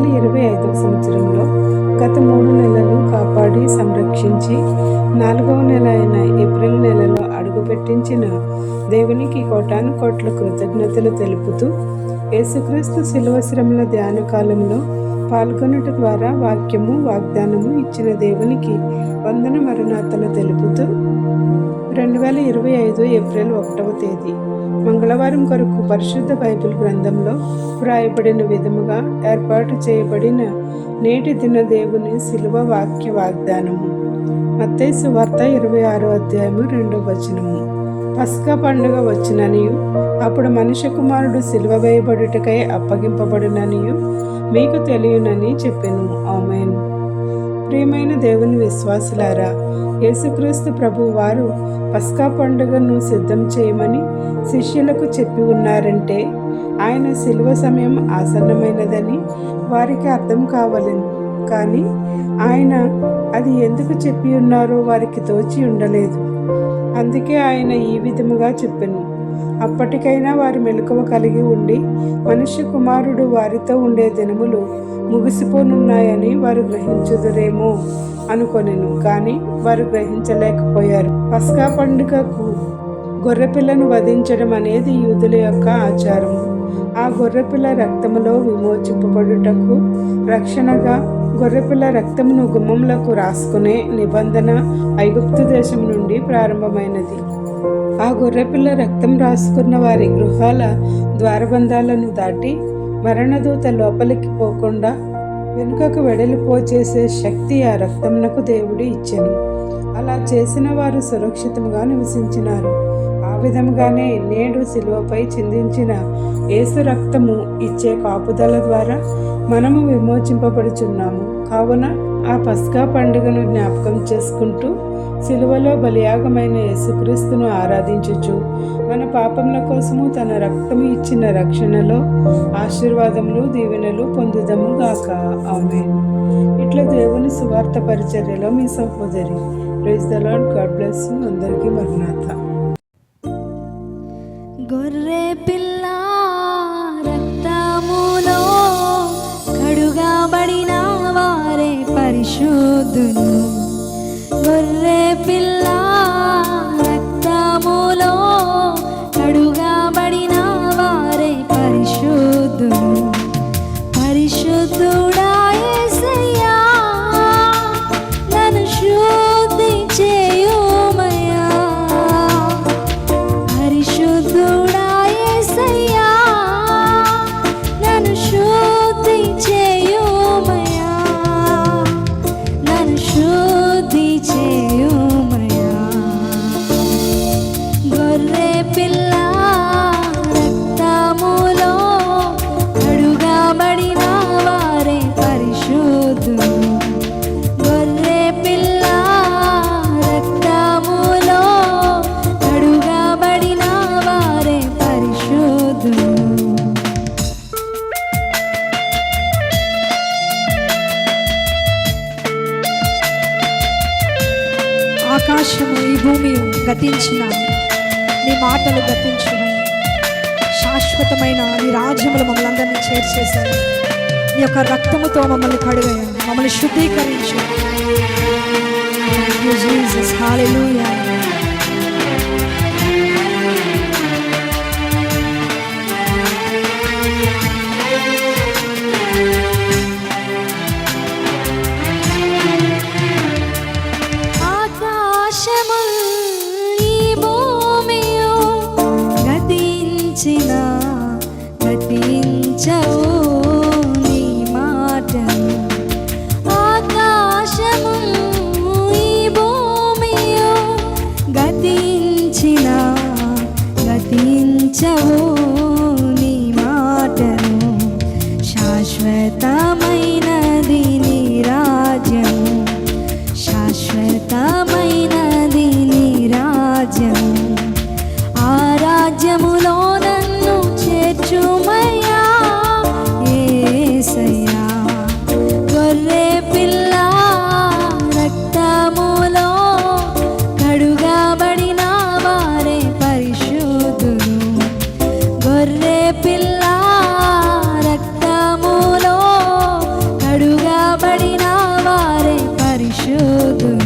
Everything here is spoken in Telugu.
వేల ఇరవై ఐదవ సంవత్సరంలో గత మూడు నెలలు కాపాడి సంరక్షించి నాలుగవ నెల అయిన ఏప్రిల్ నెలలో అడుగుపెట్టించిన దేవునికి కోటాను కోట్ల కృతజ్ఞతలు తెలుపుతూ యేసుక్రీస్తు శిలువశ్రమల ధ్యాన కాలంలో పాల్గొనట ద్వారా వాక్యము వాగ్దానము ఇచ్చిన దేవునికి వందన మరణాతలు తెలుపుతూ రెండు వేల ఇరవై ఐదు ఏప్రిల్ ఒకటవ తేదీ. మంగళవారం కొరకు పరిశుద్ధ బైబిల్ గ్రంథంలో వ్రాయబడిన విధముగా ఏర్పాటు చేయబడిన నేటి దిన దేవుని శిలువ వాక్య వాగ్దానము. మత్తేసు వార్త ఇరవై ఆరో అధ్యాయము రెండో వచనము. పస్కా పండుగ వచ్చిననియు. అప్పుడు మనుష్య కుమారుడు సిలువ వేయబడుటకై అప్పగింపబడిననియు. మీకు తెలియనని చెప్పాను. ఆమెన్. ప్రియమైన దేవుని విశ్వాసులారా యేసుక్రీస్తు ప్రభు వారు పస్కా పండుగను సిద్ధం చేయమని శిష్యులకు చెప్పి ఉన్నారంటే ఆయన సిలువ సమయం ఆసన్నమైనదని వారికి అర్థం కావాలని. కానీ ఆయన అది ఎందుకు చెప్పి ఉన్నారో వారికి తోచి ఉండలేదు. అందుకే ఆయన ఈ విధముగా చెప్పెను. అప్పటికైనా వారు మెలకువ కలిగి ఉండి మనుష్య కుమారుడు వారితో ఉండే దినములు ముగిసిపోనున్నాయని వారు గ్రహించుదురేమో అనుకొనెను. కానీ వారు గ్రహించలేకపోయారు. పస్కా పండుగకు గొర్రెపిల్లను వధించడం అనేది యూదుల యొక్క ఆచారం. ఆ గొర్రెపిల్ల రక్తములో విమోచింపబడుటకు రక్షణగా గొర్రెపిల్ల రక్తమును గుమ్మములకు రాసుకునే నిబంధన ఐగుప్తు దేశం నుండి ప్రారంభమైనది. ఆ గొర్రెపిల్ల రక్తం రాసుకున్న వారి గృహాల ద్వారబంధాలను దాటి మరణదూత లోపలికి పోకుండా వెనుకకు వెడలిపో చేసే శక్తి ఆ రక్తమునకు దేవుడు ఇచ్చెను. అలా చేసిన వారు సురక్షితంగా నివసించినారు. ఆ విధముగానే నేడు శిలువపై చిందించిన ఏసు రక్తము ఇచ్చే కాపుదల ద్వారా మనము విమోచింపబడుచున్నాము. కావున ఆ పస్కా పండుగను జ్ఞాపకం చేసుకుంటూ సిలువలో బలియాగమైన యేసుక్రీస్తును ఆరాధించుచు మన పాపముల కోసము తన రక్తము ఇచ్చిన రక్షణలో ఆశీర్వాదములు దీవెనలు పొందుదము గాక. ఆమె ఇట్లా దేవుని సువార్త పరిచర్యలో మీ సహోదరి. Praise the lord god bless అందరికీ మరణాత గొర్రె పిల్ల dünür ఆకాశము ఈ భూమి గతించిన నీ మాటలు గతించిన. శాశ్వతమైన నీ రాజ్యములు మమ్మల్ని అందరినీ చేర్చేశాయి. నీ యొక్క రక్తముతో మమ్మల్ని కడుగాయి. మమ్మల్ని శుద్ధీకరించు Thank you, పిలిచినా గతించవు yaşadım.